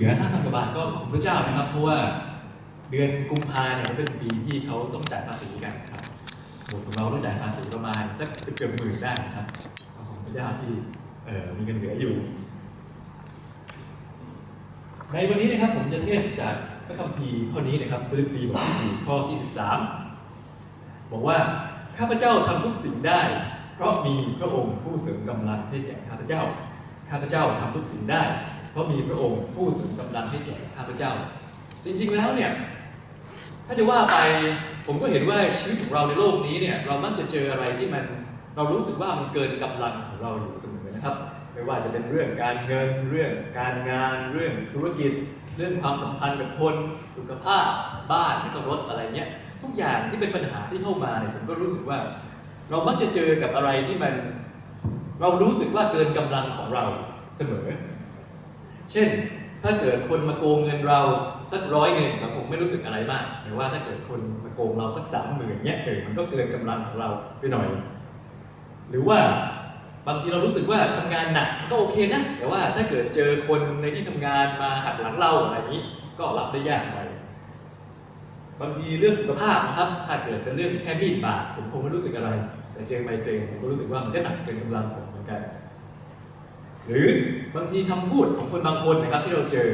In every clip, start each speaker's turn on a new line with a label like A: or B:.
A: เหลือ5,000กว่าบาทก็ของพระเจ้านะครับ เพราะว่าเดือนกุมภาเนี่ยเป็นปีที่เขาต้องจ่ายภาษีกันครับหมดของเราต้องจ่ายภาษีประมาณสักเกือบหมื่นได้นะครับของพระเจ้าที่เอ่อมีเงินเหลืออยู่ ในวันนี้นะครับผมจะเทศน์จากพระคัมภีร์ข้อนี้นะครับฟิลิปปีบทที่4ข้อที่13 บอกว่าข้าพเจ้าทำทุกสิ่งได้ เพราะมีพระองค์ผู้เสริมกำลังให้แก่ข้าพเจ้าข้าพเจ้าทำทุกสิ่งได้ ราะมีพระองค์ผู้สริมกำลังให้แก่ข้าพเจ้า จริงๆแล้วเนี่ยถ้าจะว่าไปผมก็เห็นว่าชีวิตของเราในโลกนี้เนี่ยเรามักจะเจออะไรที่มันเรารู้สึกว่ามันเกินกำลังของเราอยู่เสมอนะครับ ไม่ว่าจะเป็นเรื่องการเงินเรื่องการงานเรื่องธุรกิจ เรื่องความสัมพันธ์กับคนสุขภาพ บ้านแล้วก็รถอะไรเงี้ยทุกอย่างที่เป็นปัญหาที่เข้ามาเนี่ยผมก็รู้สึกว่า เรามักจะเจอกับอะไรที่มัน เรารู้สึกว่าเกินกำลังของเราเสมอ เช่น ถ้าเกิดคนมาโกงเงินเราสักร้อยหนึ่งเราคงไม่รู้สึกอะไรมากแต่ว่าถ้าเกิดคนมาโกงเราสักสามหมื่นเนี้ยเออมันก็เกินกำลังของเราไปหน่อย หรือว่าบางทีเรารู้สึกว่าทำงานหนักก็โอเคนะแต่ว่าถ้าเกิดเจอคนในที่ทำงานมาหักหลังเราอะไรนี้ก็รับได้ยากหน่อยบางทีเรื่องสุขภาพนะครับถ้าเกิดเป็นเรื่องแค่มีดบาดผมคงไม่รู้สึกอะไร แต่เจอไมเกรนผมก็รู้สึกว่ามันก็หนักเกินกำลังผมเหมือนกัน หรือบางทีคำพูดของคนบางคนนะครับที่เราเจอ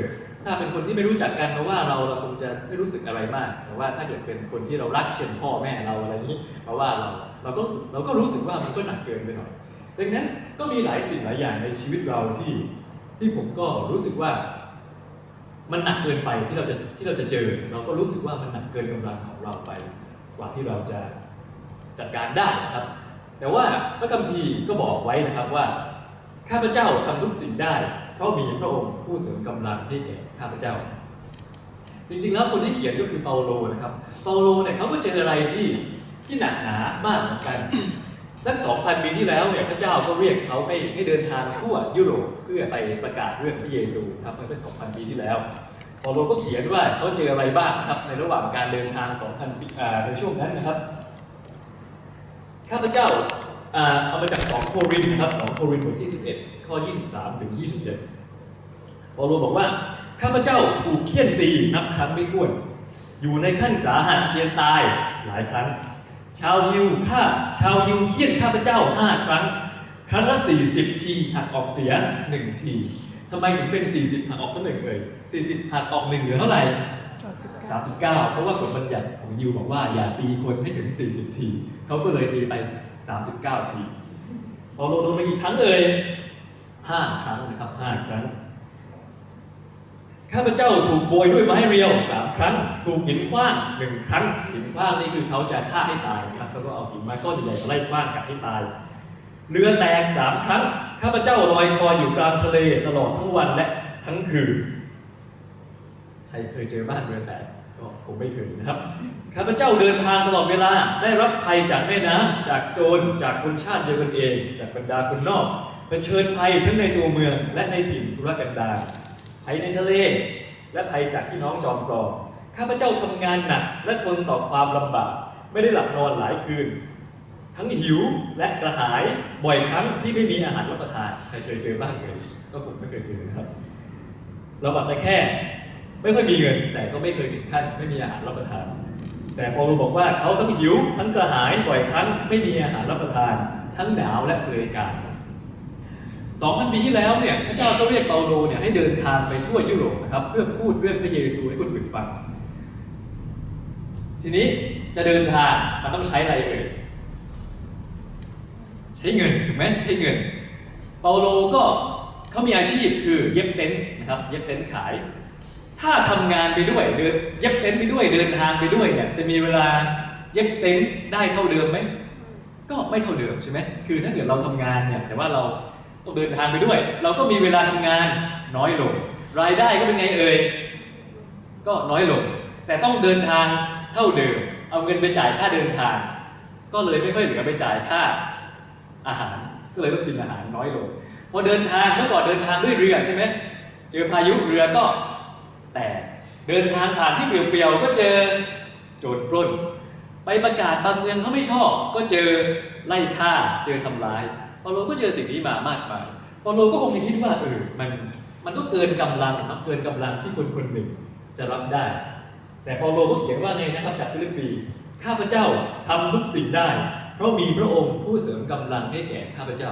A: ถ้าเป็นคนที่ไม่รู้จักกันมาะว่าเราเราคงจะไม่รู้สึกอะไรมาก แต่ว่าถ้าเกิดเป็นคนที่เรารักเช่นพ่อแม่เราอะไรนี้มาะว่าเราเราก็เราก็รู้สึกว่ามันก็หนักเกินไปหน่อยดังนั้นก็มีหลายสิ่งหลายอย่างในชีวิตเราที่ที่ผมก็รู้สึกว่า มันหนักเกินไปที่เราจะที่เราจะเจอ เราก็รู้สึกว่ามันหนักเกินกำลังของเราไป กว่าที่เราจะจัดการได้นะครับ แต่ว่าพระคัมภีร์ก็บอกไว้นะครับว่า ข้าพเจ้าทำทุกสิ่งได้ เพราะมีพระองค์ผู้เสริมกำลังให้แก่ข้าพเจ้า จริงๆแล้วคนที่เขียนก็คือเปาโลนะครับ เปาโลเนี่ยเขาก็เจออะไรที่ที่หนักหนามากเหมือนกัน สัก 2,000 ปีที่แล้วเนี่ยพระเจ้าก็เรียกเขาให้ให้เดินทางทั่วยุโรปเพื่อไปประกาศเรื่องพระเยซูครับเมื่อสัก 2,000 ปีที่แล้วเปาโลก็เขียนว่าเขาเจออะไรบ้างครับในระหว่างการเดินทาง 2,000 ปีในช่วงนั้นนะครับข้าพเจ้า เอามาจาก2โครินธ์นะครับ2โครินธ์บทที่ 11 ข้อ 23 ถึง 27 เปาโลบอกว่า ข้าพเจ้าถูกเคี่ยนตีนับครั้งไม่ถ้วน อยู่ในขั้นสาหัสเจียนตายหลายครั้ง ชาวยิวฆ่าชาวยิวเคี่ยนข้าพเจ้าห้าครั้ง ครั้งละสี่สิบทีหักออกเสียหนึ่งทีทำไมถึงเป็น 40 หักออกสักหนึ่งเลย40 หักออกหนึ่งเหลือเท่าไหร่39 เพราะว่ากฎบัญญัติของยิวบอกว่าอย่าตีคนให้ถึง 40 ที เขาก็เลยตีไป 39 ทีพอโลโดนไปอีกครั้งเลย5ครั้งนะครับ5ครั้งข้าพเจ้าถูกโบยด้วยไม้เรียวสามครั้ง ถูกหินขว้างหนึ่งครั้งหินขว้างนี่คือเขาจะฆ่าให้ตายนะครับแล้วก็เอาหินไม้ก้อนใหญ่ไล่ขว้างกัดให้ตายเรือแตกสามครั้งข้าพเจ้าลอยคออยู่กลางทะเลตลอดทั้งวันและทั้งคืนใครเคยเจอบ้านเรือแตกก็คงไม่เคยนะครับ ข้าพเจ้าเดินทางตลอดเวลา ได้รับภัยจากแม่น้ำจากโจร จากคนชาติเดียวกันเอง จากบรรดาคนนอก เผชิญภัยทั้งในตัวเมือง และในถิ่นธุรกันดารภัยในทะเล และภัยจากพี่น้องจอมปลอม ข้าพเจ้าทำงานหนักและทนต่อความลำบาก ไม่ได้หลับนอนหลายคืน ทั้งหิวและกระหาย บ่อยครั้งที่ไม่มีอาหารรับประทาน ใครเคยเจอบ้างเลยก็ผมไม่เคยเจอนะครับ เราอาจจะแค่ ไม่ค่อยมีเงิน แต่ก็ไม่เคยถึงขั้นไม่มีอาหารรับประทาน แต่พอเราบอกว่าเขาทั้งหิวทั้งกระหายบ่อยครั้งไม่มีอาหารรับประทาน ทั้งหนาวและเปลือยกายสองพันปีที่แล้วเนี่ยพระเจ้าก็เรียกเปาโลเนี่ยให้เดินทางไปทั่วยุโรปนะครับ เพื่อพูดเรื่องพระเยซูให้คนอื่นฟัง ทีนี้จะเดินทางมันต้องใช้อะไรเอ่ยใช้เงินถูกไหมใช้เงิน เปาโลก็เขามีอาชีพคือเย็บเต็นท์นะครับ เย็บเต็นท์ขาย ถ้าทำงานไปด้วยเดินเย็บเต็นท์ไปด้วยเดินทางไปด้วยเนี่ยจะมีเวลาเย็บเต็นท์ได้เท่าเดิมไหมก็ไม่เท่าเดิมใช่ไหมคือถ้าเกิดเราทำงานเนี่ยแต่ว่าเราต้องเดินทางไปด้วย เราก็มีเวลาทำงานน้อยลง รายได้ก็เป็นไงเอ่ยก็น้อยลง แต่ต้องเดินทางเท่าเดิม เอาเงินไปจ่ายค่าเดินทาง ก็เลยไม่ค่อยเหลือไปจ่ายค่าอาหารก็เลยต้องกินอาหารน้อยลงพอเดินทางเมื่อก่อนเดินทางด้วยเรือใช่ไหมเจอพายุเรือก็ แต่เดินทางผ่านที่เปลี่ยวๆก็เจอโจรปล้น ไปประกาศบางเมืองเขาไม่ชอบ ก็เจอไล่ฆ่าเจอทำร้ายเปาโลก็เจอสิ่งนี้มามากมายเปาโลก็คงคิดว่าเออมันมันก็เกินกำลังครับเกินกำลังที่คนคนหนึ่งจะรับได้ แต่เปาโลก็เขียนว่าไงนะครับจากฟิลิปปีข้าพเจ้าทำทุกสิ่งได้ เพราะมีพระองค์ผู้เสริมกำลังให้แก่ข้าพเจ้า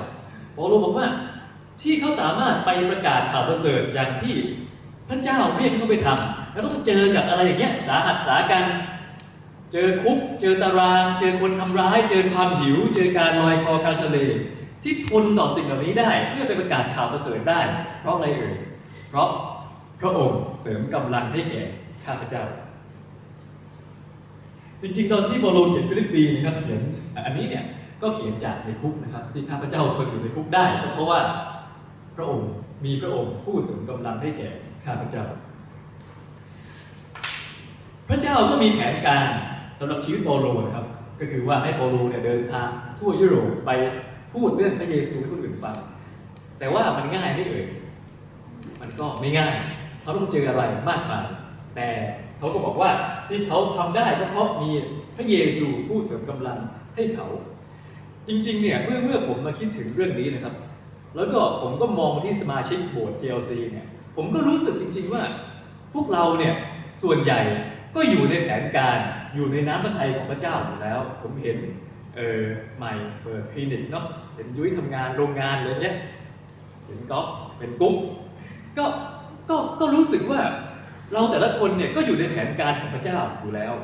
A: เปาโลบอกว่าที่เขาสามารถไปประกาศข่าวประเสริฐอย่างที่ พระเจ้าเรียกเขาไปทำแล้วต้องเจอกับอะไรอย่างเงี้ยสาหัสสากัน เจอคุก เจอตาราง เจอคนทำร้าย เจอความหิว เจอการลอยคอกลางทะเล ที่ทนต่อสิ่งเหล่านี้ได้ เพื่อไปประกาศข่าวประเสริฐได้ เพราะอะไรเอ่ยเพราะพระองค์เสริมกำลังให้แก่ข้าพเจ้า จริงๆ ตอนที่โปโลเขียนฟิลิปปีนะครับเขียนอันนี้เนี่ยก็เขียนจากในคุกนะครับ ที่ข้าพเจ้าทนอยู่ในคุกได้ เพราะว่าพระองค์มีพระองค์ผู้เสริมกำลังให้แก่ ข้าพเจ้า พระเจ้าก็มีแผนการสำหรับชีวิตโปโลนะครับ ก็คือว่าให้โปโลเนี่ยเดินทางทั่วยุโรปไปพูดเรื่องพระเยซูให้คนอื่นฟัง แต่ว่ามันง่ายไม่เอ่ย มันก็ไม่ง่ายเขาต้องเจออะไรมากมายแต่เขาก็บอกว่าที่เขาทำได้ก็เพราะมีพระเยซูผู้เสริมกำลังให้เขา จริงๆเนี่ยเมื่อเมื่อผมมาคิดถึงเรื่องนี้นะครับ แล้วก็ผมก็มองที่สมาชิกโบสถ์ TLC เนี่ย ผมก็รู้สึกจริง ๆ ว่า พวกเราเนี่ยส่วนใหญ่ก็อยู่ในแผนการอยู่ในน้ำพระทัยของพระเจ้าอยู่แล้ว ผมเห็นเออใหม่เปิดคลินิกเนาะเห็นยุ้ยทำงานโรงงานอะไรเงี้ยเห็นก๊อฟเป็นกุ๊กก็ก็ก็รู้สึกว่าเราแต่ละคนเนี่ยก็อยู่ในแผนการของพระเจ้าอยู่แล้ว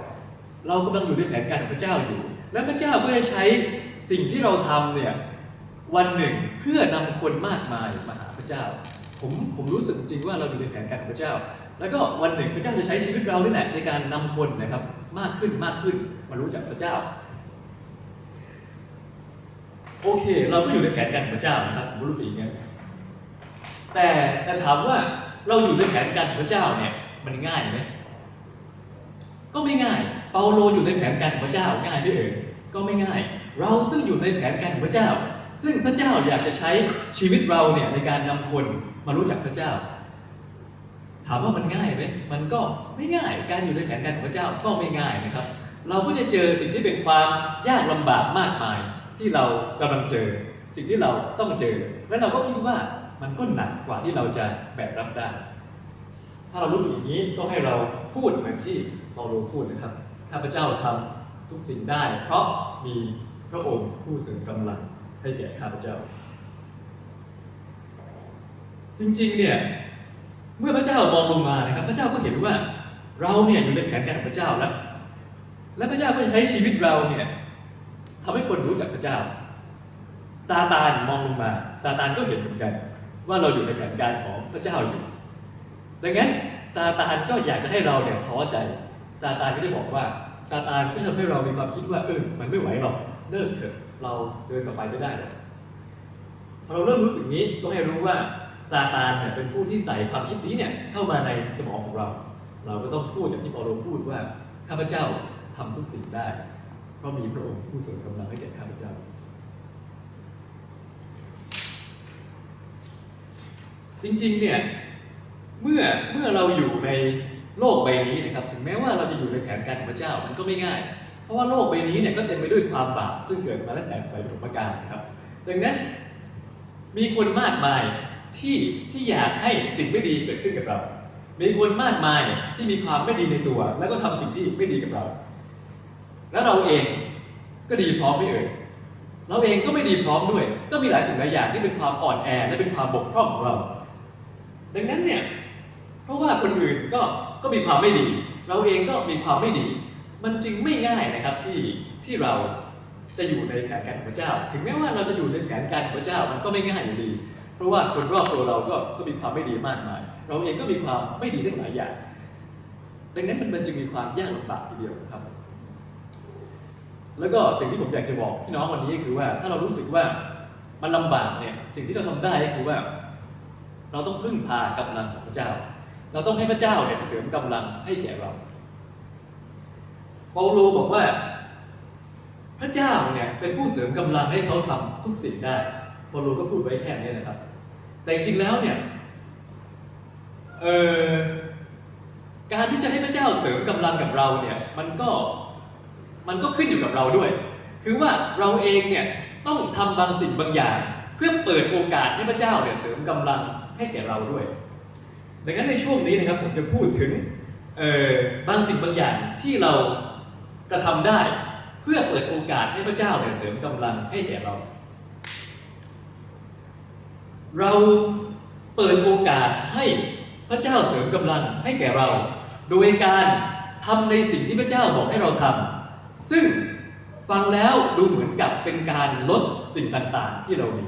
A: เรากำลังอยู่ในแผนการของพระเจ้าอยู่ และพระเจ้าก็จะใช้สิ่งที่เราทำเนี่ยวันหนึ่งเพื่อนำคนมากมายมาหาพระเจ้า ผมผมรู้สึกจริงว่าเราอยู่ในแผนการของพระเจ้า แล้วก็วันหนึ่งพระเจ้าจะใช้ชีวิตเรานี่แหละในการนำคนนะครับ มากขึ้นมากขึ้นมารู้จักพระเจ้า โอเค เราก็อยู่ในแผนการของพระเจ้านะครับผมรู้สึกอย่างนี้แต่แต่ถามว่าเราอยู่ในแผนการของพระเจ้าเนี่ยมันง่ายไหมก็ไม่ง่าย เปาโลอยู่ในแผนการของพระเจ้าง่ายไหมเอ่ยก็ไม่ง่าย เราซึ่งอยู่ในแผนการของพระเจ้า ซึ่งพระเจ้าอยากจะใช้ชีวิตเราเนี่ยในการนำคนมารู้จักพระเจ้า ถามว่ามันง่ายไหมมันก็ไม่ง่ายการอยู่ในแผนการของพระเจ้าก็ไม่ง่ายนะครับ เราก็จะเจอสิ่งที่เป็นความยากลำบากมากมายที่เรากำลังเจอ สิ่งที่เราต้องเจอ และเราก็คิดว่ามันก็หนักกว่าที่เราจะแบกรับได้ ถ้าเรารู้สึกอย่างนี้ก็ให้เราพูดเหมือนที่เปาโลพูดนะครับถ้าพระเจ้าทำทุกสิ่งได้ เพราะมีพระองค์ผู้เสริมกำลัง ให้แก่ข้าพเจ้า จริงๆเนี่ยเมื่อพระเจ้ามองลงมานะครับ พระเจ้าก็เห็นว่าเราเนี่ยอยู่ในแผนการของพระเจ้าแล้ว และพระเจ้าก็จะใช้ชีวิตเราเนี่ยทำให้คนรู้จักพระเจ้าซาตานมองลงมาซาตานก็เห็นเหมือนกัน ว่าเราอยู่ในแผนการของพระเจ้าอยู่ดังนั้นซาตานก็อยากจะให้เราเนี่ยท้อใจซาตานก็จะบอกว่าซาตานก็ทำให้เรามีความคิดว่าเออมันไม่ไหวหรอกเลิกเถอะ เราเดินต่อไปไม่ได้หรอกพอเราเริ่มรู้สึกนี้ก็ให้รู้ว่าซาตานเนี่ยเป็นผู้ที่ใส่ความคิดนี้เนี่ยเข้ามาในสมองของเรา เราก็ต้องพูดอย่างที่เปาโลพูดว่าข้าพเจ้าทำทุกสิ่งได้ เพราะมีพระองค์ผู้เสริมกำลังให้แก่ข้าพเจ้า จริงๆเนี่ยเมื่อเมื่อเราอยู่ในโลกใบนี้นะครับ ถึงแม้ว่าเราจะอยู่ในแผนการของพระเจ้ามันก็ไม่ง่าย เพราะว่าโลกใบนี้เนี่ยก็เต็มไปด้วยความบาปซึ่งเกิดมาตั้งแต่สมัยปฐมกาลครับ ดังนั้นมีคนมากมายที่ที่อยากให้สิ่งไม่ดีเกิดขึ้นกับเรา มีคนมากมายที่มีความไม่ดีในตัว แล้วก็ทำสิ่งที่ไม่ดีกับเรา แล้วเราเองก็ดีพร้อมไม่เอ่ยเราเองก็ไม่ดีพร้อมด้วย ก็มีหลายสิ่งหลายอย่างที่เป็นความอ่อนแอและเป็นความบกพร่องของเรา ดังนั้นเนี่ย เพราะว่าคนอื่นก็ก็มีความไม่ดี เราเองก็มีความไม่ดี มันจึงไม่ง่ายนะครับที่ที่เราจะอยู่ในแผนการของพระเจ้า ถึงแม้ว่าเราจะอยู่ในแผนการของพระเจ้ามันก็ไม่ง่ายอยู่ดี เพราะว่าคนรอบตัวเราก็ก็มีความไม่ดีมากมาย เราเองก็มีความไม่ดีทั้งหลายอย่าง ดังนั้นมันจึงมีความยากลำบากทีเดียวครับ แล้วก็สิ่งที่ผมอยากจะบอกพี่น้องวันนี้คือว่าถ้าเรารู้สึกว่ามันลำบากเนี่ยสิ่งที่เราทำได้ก็คือว่า เราต้องพึ่งพากำลังของพระเจ้า เราต้องให้พระเจ้าเนี่ยเสริมกำลังให้แก่เราาโลบอกว่า พระเจ้าเนี่ยเป็นผู้เสริมกำลังให้เขาทำทุกสิ่งได้เปาโลก็พูดไว้แค่นี้นะครับ แต่จริงๆแล้วเนี่ยเอ่อการที่จะให้พระเจ้าเสริมกำลังกับเราเนี่ยมันก็มันก็ขึ้นอยู่กับเราด้วย คือว่าเราเองเนี่ยต้องทำบางสิ่งบางอย่าง เพื่อเปิดโอกาสให้พระเจ้าเนี่ยเสริมกำลังให้แก่เราด้วย ดังนั้นในช่วงนี้นะครับผมจะพูดถึงบางสิ่งบางอย่างที่เรา กระทำได้เพื่อเปิดโอกาสให้พระเจ้าเนี่ยเสริมกำลังให้แก่เรา เราเปิดโอกาสให้พระเจ้าเสริมกำลังให้แก่เรา โดยการทำในสิ่งที่พระเจ้าบอกให้เราทำซึ่งฟังแล้วดูเหมือนกับเป็นการลดสิ่งต่างๆ ที่เรามี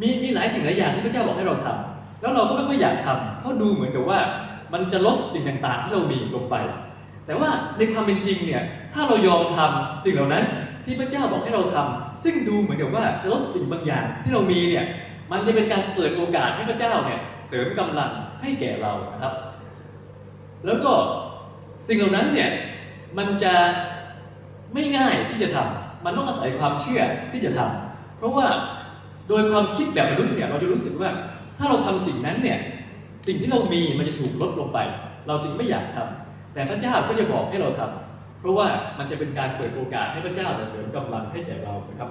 A: มีมีหลายสิ่งหลายอย่างที่พระเจ้าบอกให้เราทำแล้วเราก็ไม่ค่อยอยากทำเพราะดูเหมือนกับว่า มันจะลดสิ่งต่างๆ ที่เรามีลงไป แต่ว่าในความเป็นจริงเนี่ยถ้าเรายอมทำสิ่งเหล่านั้น ที่พระเจ้าบอกให้เราทำซึ่งดูเหมือนกับว่าจะลดสิ่งบางอย่างที่เรามีเนี่ยมันจะเป็นการเปิดโอกาสให้พระเจ้าเนี่ยเสริมกำลังให้แก่เรานะครับ แล้วก็สิ่งเหล่านั้นเนี่ยมันจะไม่ง่ายที่จะทำมันต้องอาศัยความเชื่อที่จะทำเพราะว่าโดยความคิดแบบมนุษย์เนี่ยเราจะรู้สึกว่าถ้าเราทำสิ่งนั้นเนี่ยสิ่งที่เรามีมันจะถูกลดลงไป เราจึงไม่อยากทำ แต่พระเจ้าก็จะบอกให้เราทำเพราะว่ามันจะเป็นการเปิดโอกาสให้พระเจ้าเสริมกำลังให้แก่เรานะครับ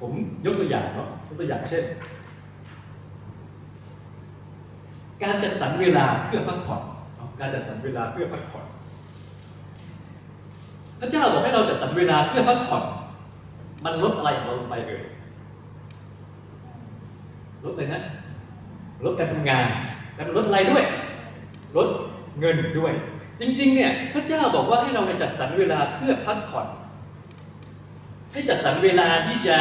A: ผมยกตัวอย่างเนาะยกตัวอย่างเช่น การจัดสรรเวลาเพื่อพักผ่อนการจัดสรรเวลาเพื่อพักผ่อน พระเจ้าบอกให้เราจัดสรรเวลาเพื่อพักผ่อน มันลดอะไรของเราลงไปเอ่ยลดอะไรนะลดการทำงานแล้วมันลดอะไรด้วยลดเงินด้วย จริงๆ เนี่ยพระเจ้าบอกว่าให้เราจัดสรรเวลาเพื่อพักผ่อน ให้จัดสรรเวลาที่จะ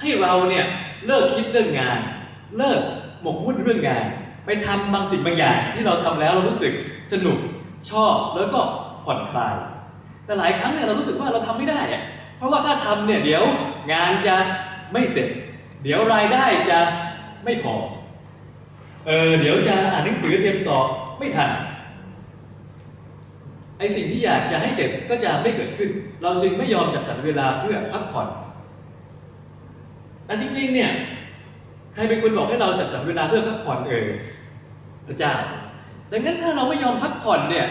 A: ให้เราเนี่ยเลิกคิดเรื่องงาน เลิกหมกมุ่นเรื่องงาน ไปทำบางสิ่งบางอย่างที่เราทำแล้วเรารู้สึกสนุกชอบแล้วก็ผ่อนคลาย แต่หลายครั้งเนี่ยเรารู้สึกว่าเราทำไม่ได้ เพราะว่าถ้าทำเนี่ยเดี๋ยวงานจะไม่เสร็จ เดี๋ยวรายได้จะไม่พอเออเดี๋ยวจะอ่านหนังสือเตรียมสอบไม่ทัน ไอสิ่งที่อยากจะให้เสร็จก็จะไม่เกิดขึ้น เราจึงไม่ยอมจัดสรรเวลาเพื่อพักผ่อน แต่จริงๆเนี่ยใครเป็นคนบอกให้เราจัดสรรเวลาเพื่อพักผ่อนเออพระเจ้าดังนั้นถ้าเราไม่ยอมพักผ่อนเนี่ย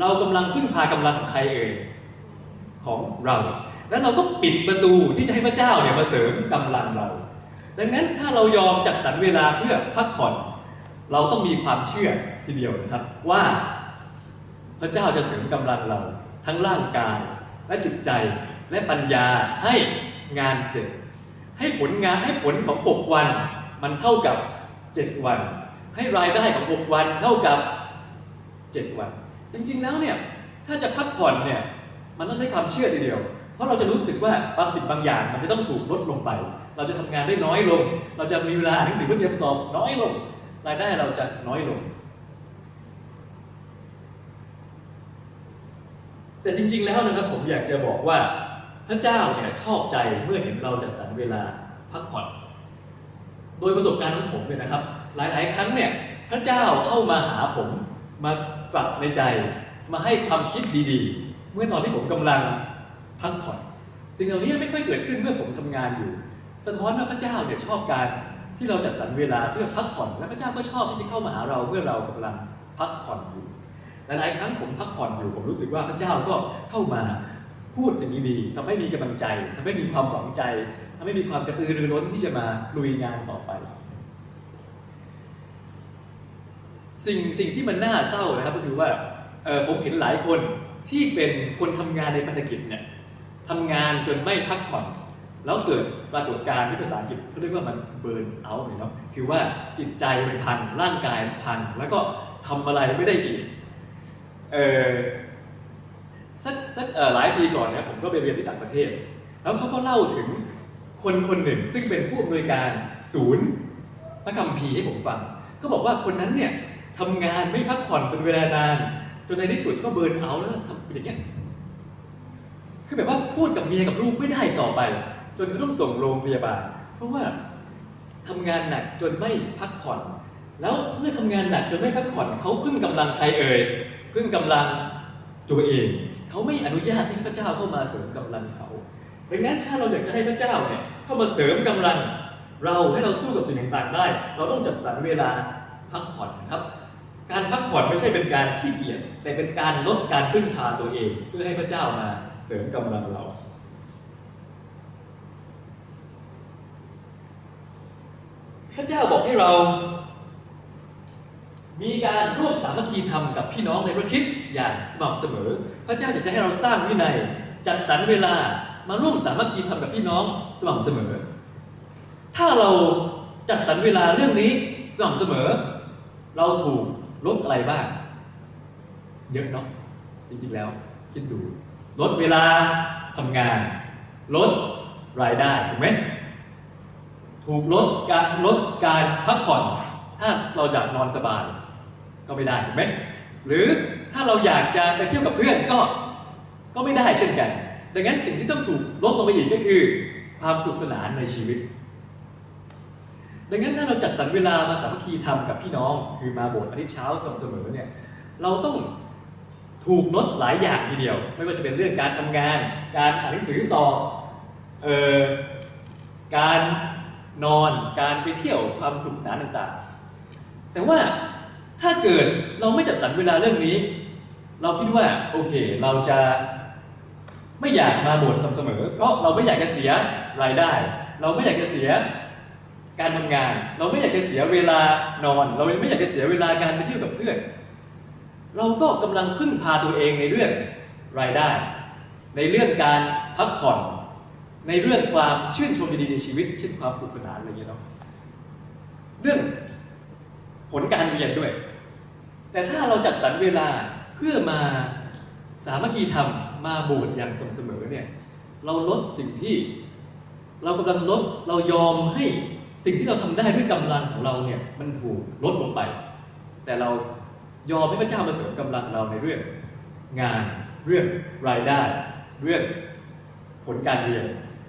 A: เรากำลังพึ่งพากำลังของใครเอ่ยของเรา แล้วเราก็ปิดประตูที่จะให้พระเจ้าเนี่ยมาเสริมกำลังเรา ดังนั้นถ้าเรายอมจัดสรรเวลาเพื่อพักผ่อน เราต้องมีความเชื่อทีเดียวนะครับว่า พระเจ้าจะเสริมกำลังเรา ทั้งร่างกายและจิตใจและปัญญาให้งานเสร็จ ให้ผลงานให้ผลของ 6 วัน มันเท่ากับ 7 วัน ให้รายได้ของ 6 วันเท่ากับ 7 วัน จริงๆแล้วเนี่ยถ้าจะพักผ่อนเนี่ยมันต้องใช้ความเชื่อทีเดียว เพราะเราจะรู้สึกว่าบางสิ่งบางอย่างมันจะต้องถูกลดลงไป เราจะทำงานได้น้อยลง เราจะมีเวลาอ่านหนังสือเพื่อเตรียมสอบน้อยลง รายได้เราจะน้อยลง แต่จริง ๆ แล้วนะครับผมอยากจะบอกว่าพระเจ้าเนี่ยชอบใจเมื่อเห็นเราจะสรรเวลาพักผ่อน โดยประสบการณ์ของผมเนี่ยนะครับ หลายๆ ครั้งเนี่ยพระเจ้าเข้ามาหาผมมาปรับในใจ มาให้ความคิดดีๆ เมื่อตอนที่ผมกำลังพักผ่อน สิ่งเหล่านี้ไม่ค่อยเกิดขึ้นเมื่อผมทำงานอยู่ สะท้อนว่าพระเจ้าเนี่ยชอบการที่เราจัดสรรเวลาเพื่อพักผ่อน และพระเจ้าก็ชอบที่จะเข้ามาหาเราเมื่อเรากำลังพักผ่อนอยู่ หลายๆครั้งผมพักผ่อนอยู่ผมรู้สึกว่าพระเจ้าก็เข้ามาพูดสิ่งดีๆทำให้มีกำลังใจทำให้มีความหวังใจทำให้มีความกระตือรือร้นที่จะมาลุยงานต่อไป สิ่งสิ่งที่มันน่าเศร้านะครับก็คือว่าผมเห็นหลายคนที่เป็นคนทำงานในพันธกิจเนี่ยทำงานจนไม่พักผ่อน แล้วเกิดปรากฏการณ์ที่ภาษาอังกฤษเขาเรียกว่ามันเบิร์นเอาท์เนาะคือว่าจิตใจมันพังร่างกายพังแล้วก็ทำอะไรไม่ได้อีก เออสักสักหลายปีก่อนเนี่ยผมก็ไปเรียนที่ต่างประเทศ แล้วเขาก็เล่าถึงคนคนหนึ่ง ซึ่งเป็นผู้อำนวยการศูนย์พระคัมภีร์ให้ผมฟังเขาบอกว่าคนนั้นเนี่ยทำงานไม่พักผ่อนเป็นเวลานานจนในที่สุดก็เบิร์นเอาแล้วทำอย่างเงี้ยคือแบบว่าพูดกับเมียกับลูกไม่ได้ต่อไป จนเขาต้องส่งโรงพยาบาล เพราะว่าทำงานหนักจนไม่พักผ่อน แล้วเมื่อทำงานหนักจนไม่พักผ่อนเขาพึ่งกำลังใครเอ่ย พึ่งกำลังตัวเอง เขาไม่อนุญาตให้พระเจ้าเข้ามาเสริมกำลังเขาดังนั้นถ้าเราอยากจะให้พระเจ้าเนี่ยเข้ามาเสริมกำลัง เราให้เราสู้กับสิ่งต่างๆได้ เราต้องจัดสรรเวลาพักผ่อนครับ การพักผ่อนไม่ใช่เป็นการขี้เกียจแต่เป็นการลดการพึ่งพาตัวเอง เพื่อให้พระเจ้ามาเสริมกำลังเราพระเจ้าบอกให้เรา มีการร่วมสามัคคีธรรมกับพี่น้องในพระคริสต์อย่างสม่ำเสมอ พระเจ้าอยากจะให้เราสร้างวินัยจัดสรรเวลามาร่วมสามัคคีธรรมกับพี่น้องสม่ำเสมอ ถ้าเราจัดสรรเวลาเรื่องนี้สม่ำเสมอ เราถูกลดอะไรบ้าง เยอะเนาะจริงๆแล้วคิดดู ลดเวลาทำงาน ลดรายได้ถูกไหมถูกลดการลดการพักผ่อน ถ้าเราอยากนอนสบาย ก็ไม่ได้ถูกไหมหรือถ้าเราอยากจะไปเที่ยวกับเพื่อนก็ก็ไม่ได้เช่นกัน ดังนั้นสิ่งที่ต้องถูกลดลงไปอีกก็คือ ความสนุกสนานในชีวิต ดังนั้นถ้าเราจัดสรรเวลามาสามัคคีทำกับพี่น้อง คือมาโบสถ์อาทิตย์เช้าสมเสมอเนี่ยเราต้องถูกลดหลายอย่างทีเดียว ไม่ว่าจะเป็นเรื่องการทำงาน การอ่านหนังสือสอบเอ่อการนอนการไปเที่ยวความสนุกสนานต่างๆ แต่ว่า ถ้าเกิดเราไม่จัดสรรเวลาเรื่องนี้ เราคิดว่าโอเค เราจะไม่อยากมาโบสถ์สมเสมอเพราะเราไม่อยากจะเสียรายได้ เราไม่อยากจะเสียการทำงาน เราไม่อยากจะเสียเวลานอน เราไม่อยากจะเสียเวลาการไปเที่ยวกับเพื่อนเราก็กำลังพึ่งพาตัวเองในเรื่องรายได้ ในเรื่องการพักผ่อนในเรื่องความชื่นชมดีในชีวิตเช่นความสนุกสนานอะไรเงี้ยเนาะเรื่องผลการเรียนด้วย แต่ถ้าเราจัดสรรเวลาเพื่อมาสามัคคีธรรมมาโบสถ์อย่างสม่ำเสมอเนี่ยเราลดสิ่งที่เรากำลังลดเรายอมให้สิ่งที่เราทำได้ด้วยกำลังของเราเนี่ยมันถูกลดลงไป แต่เรายอมให้พระเจ้ามาเสริมกำลังเราในเรื่องงานเรื่องรายได้ เรื่องผลการเรียน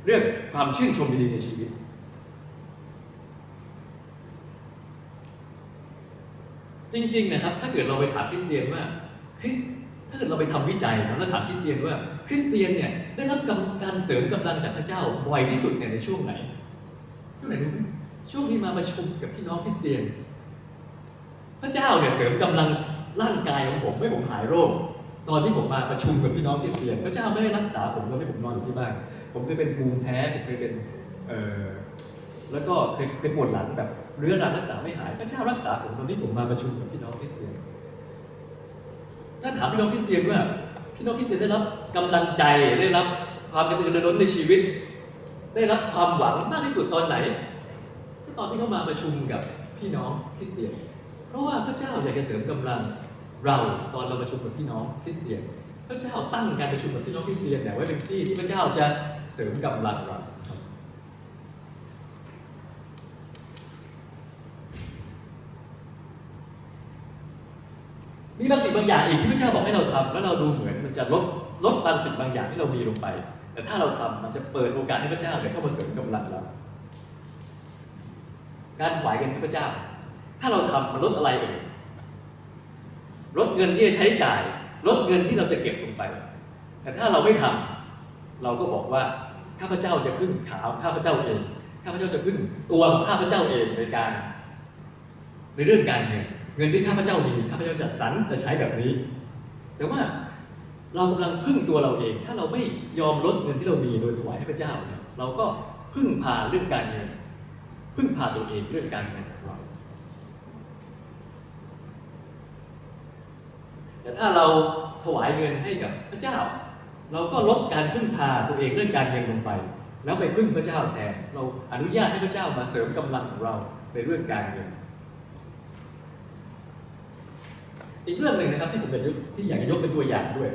A: เรื่องความชื่นชมดีในชีวิต จริง ๆ นะครับ ถ้าเกิดเราไปถามคริสเตียนว่าคริสถ้าเกิดเราไปทำวิจัยนะแล้วถามคริสเตียนว่า คริสเตียนเนี่ยได้รับการเสริมกำลังจากพระเจ้าบ่อยที่สุดเนี่ยในช่วงไหนช่วงไหนรู้ไหมช่วงที่มาประชุมกับพี่น้องคริสเตียน พระเจ้าเนี่ยเสริมกำลังร่างกายของผมให้ผมหายโรค ตอนที่ผมมาประชุมกับพี่น้องคริสเตียน พระเจ้าไม่ได้รักษาผมแล้วให้ผมนอนอยู่ที่บ้าน ผมเคยเป็นภูมิแพ้ผมเคยเป็น แล้วก็เคยเคยปวดหลังแบบเรื้อรังรักษาไม่หายพระเจ้ารักษาผมตอนที่ผมมาประชุมกับพี่น้องคริสเตียนถ้าถามพี่น้องคริสเตียนว่าพี่น้องคริสเตียนได้รับกำลังใจได้รับความกระตือรือร้นในชีวิต ได้รับความหวังมากที่สุดตอนไหนก็ตอนที่เขามาประชุมกับพี่น้องคริสเตียน เพราะว่าพระเจ้าอยากจะเสริมกำลังเราตอนเราประชุมกับพี่น้องคริสเตียน พระเจ้าตั้งการประชุมกับพี่น้องคริสเตียนเนี่ไว้เป็นที่ที่พระเจ้าจะเสริมกำลังเราครับ มีบางสิ่งบางอย่างอีกที่พระเจ้าบอกให้เราทำแล้วเราดูเหมือนมันจะลดลดบางสิ่งบางอย่างที่เรามีลงไป แต่ถ้าเราทำมันจะเปิดโอกาสให้พระเจ้าเนี่ยเข้ามาเสริมกำลังเราการถวายเงินให้พระเจ้า ถ้าเราทำมันลดอะไรเอ่ยลดเงินที่จะใช้จ่าย ลดเงินที่เราจะเก็บลงไป แต่ถ้าเราไม่ทำเราก็บอกว่าข้าพเจ้าจะพึ่งขาของข้าพเจ้าเองข้าพเจ้าจะพึ่งตัวของข้าพเจ้าเองในการ ในเรื่องการเงิน เงินที่ข้าพเจ้ามีข้าพเจ้าจัดสรรจะใช้แบบนี้ แต่ว่าเรากำลังพึ่งตัวเราเอง ถ้าเราไม่ยอมลดเงินที่เรามีโดยถวายให้พระเจ้าเนี่ยเราก็พึ่งพาเรื่องการเงินพึ่งพาตัวเองเรื่องการเงินของเราแต่ถ้าเราถวายเงินให้กับพระเจ้า เราก็ลดการพึ่งพาตัวเองเรื่องการเงินลงไป แล้วไปพึ่งพระเจ้าแทนเราอนุญาตให้พระเจ้ามาเสริมกำลังของเราในเรื่องการเงิน อีกเรื่องหนึ่งนะครับที่ผมอยากยกที่อยากจะยกเป็นตัวอย่างด้วย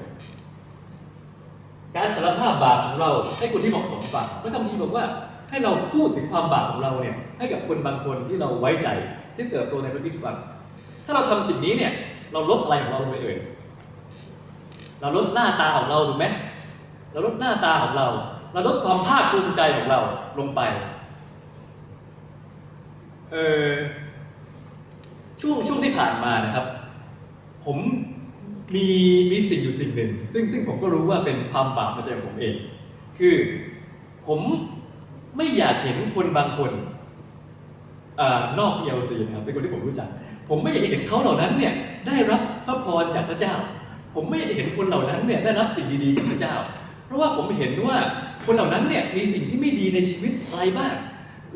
A: การสารภาพบาปของเราให้คนที่เหมาะสมฟังพระคัมภีร์บอกว่าให้เราพูดถึงความบาปของเราเนี่ยให้กับคนบางคนที่เราไว้ใจที่เติบโตในพระคิดฟัง ถ้าเราทำสิ่งนี้เนี่ยเราลดอะไรของเราลงไปเอ่ยเราลดหน้าตาของเราถูกไหมเราลดหน้าตาของเรา เราลดความภาคภูมิใจของเราลงไปเออช่วงช่วงที่ผ่านมานะครับ ผมมีมีสิ่งอยู่สิ่งหนึ่ง ซึ่งซึ่งผมก็รู้ว่าเป็นความบาปมาจากผมเอง คือผมไม่อยากเห็นคนบางคนอานอก PLC นะครับเป็นคนที่ผมรู้จัก ผมไม่อยากจะเห็นเขาเหล่านั้นเนี่ยได้รับพระพรจากพระเจ้า ผมไม่อยากจะเห็นคนเหล่านั้นเนี่ยได้รับสิ่งดีๆจากพระเจ้า เพราะว่าผมเห็นว่าคนเหล่านั้นเนี่ยมีสิ่งที่ไม่ดีในชีวิตอะไรบ้าง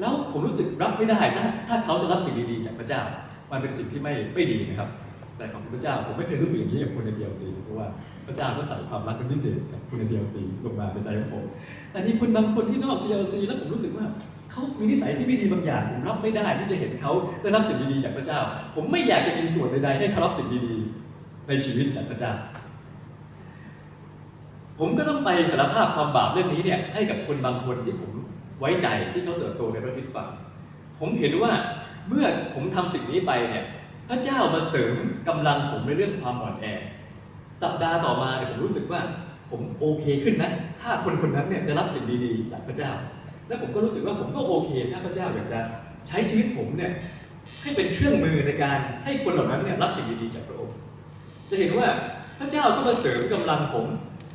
A: แล้วผมรู้สึกรับไม่ได้ถ้าถ้าเขาจะรับสิ่งดีๆจากพระเจ้า มันเป็นสิ่งที่ไม่ไม่ดีนะครับ แต่ของพระเจ้าผมไม่เคยรู้สึกอย่างนี้กับคนใน DLC เพราะว่าพระเจ้าก็ใส่ความรักเป็นพิเศษกับคนใน DLC ลงมาในใจของผม แต่มีคนบางคนที่นอก DLC แล้วผมรู้สึกว่าเขามีนิสัยที่ไม่ดีบางอย่างผมรับไม่ได้ที่จะเห็นเขาได้รับสิ่งดีๆจากพระเจ้า ผมไม่อยากจะมีส่วนใดๆให้เขารับสิ่งดีๆในชีวิตจากพระเจ้า ผมก็ต้องไปสารภาพความบาปเรื่องนี้เนี่ยให้กับคนบางคนที่ผมไว้ใจที่เขาเติบโตในพระคิดฟังผมเห็นว่าเมื่อผมทำสิ่งนี้ไปเนี่ย พระเจ้ามาเสริมกำลังผมในเรื่องความอ่อนแอ สัปดาห์ต่อมาเนี่ยผมรู้สึกว่าผมโอเคขึ้นนะ ถ้าคนคนนั้นเนี่ยจะรับสิ่งดีๆ จากพระเจ้า และผมก็รู้สึกว่าผมก็โอเค ถ้าพระเจ้าอยากจะใช้ชีวิตผมเนี่ยให้เป็นเครื่องมือในการให้คนเหล่านั้นเนี่ยรับสิ่งดีๆจากพระองค์ จะเห็นว่าพระเจ้าก็มาเสริมกำลังผม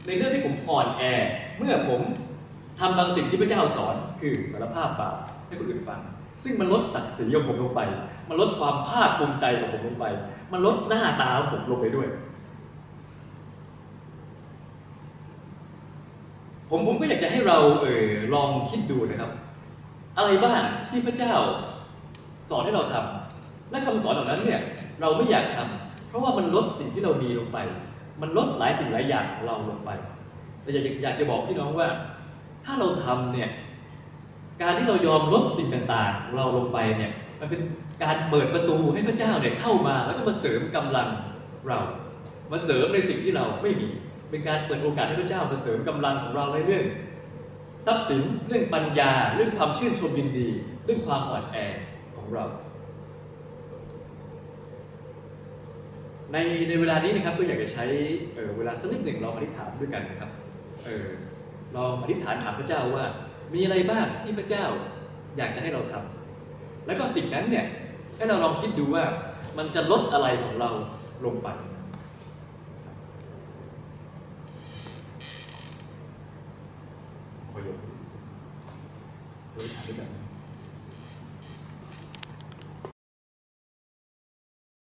A: ในเรื่องที่ผมอ่อนแอ เมื่อผมทำบางสิ่งที่พระเจ้าสอนคือสารภาพบาปให้คนอื่นฟัง ซึ่งมันลดศักดิ์ศรีของผมลงไป มันลดความภาคภูมิใจของผมลงไป มันลดหน้าตาของผมลงไปด้วย ผมผมก็อยากจะให้เราเออลองคิดดูนะครับ อะไรบ้างที่พระเจ้าสอนให้เราทำและคำสอนเหล่านั้นเนี่ยเราไม่อยากทำเพราะว่ามันลดสิ่งที่เรามีลงไป มันลดหลายสิ่งหลายอย่างของเราลงไปแต่อยากอยากจะบอกพี่น้องว่า ถ้าเราทำเนี่ย การที่เรายอมลดสิ่งต่างๆของเราลงไปเนี่ยมันเป็นการเปิดประตูให้พระเจ้าเนี่ยเข้ามาแล้วก็มาเสริมกำลังเรา มาเสริมในสิ่งที่เราไม่มี เป็นการเปิดโอกาสให้พระเจ้ามาเสริมกำลังของเราในเรื่อง ทรัพย์สินเรื่องปัญญาเรื่องความชื่นชมยินดี เรื่องความอ่อนแอของเรา ในในเวลานี้นะครับก็อยากจะใช้เออเวลาสักนิดหนึ่งเราอธิษฐานด้วยกันนะครับเออเราอธิษฐานถามพระเจ้าว่า มีอะไรบ้างที่พระเจ้าอยากจะให้เราทำแล้วก็สิ่งนั้นเนี่ยให้เราลองคิดดูว่ามันจะลดอะไรของเราลงไปขอยกตัวอย่างด้วยกัน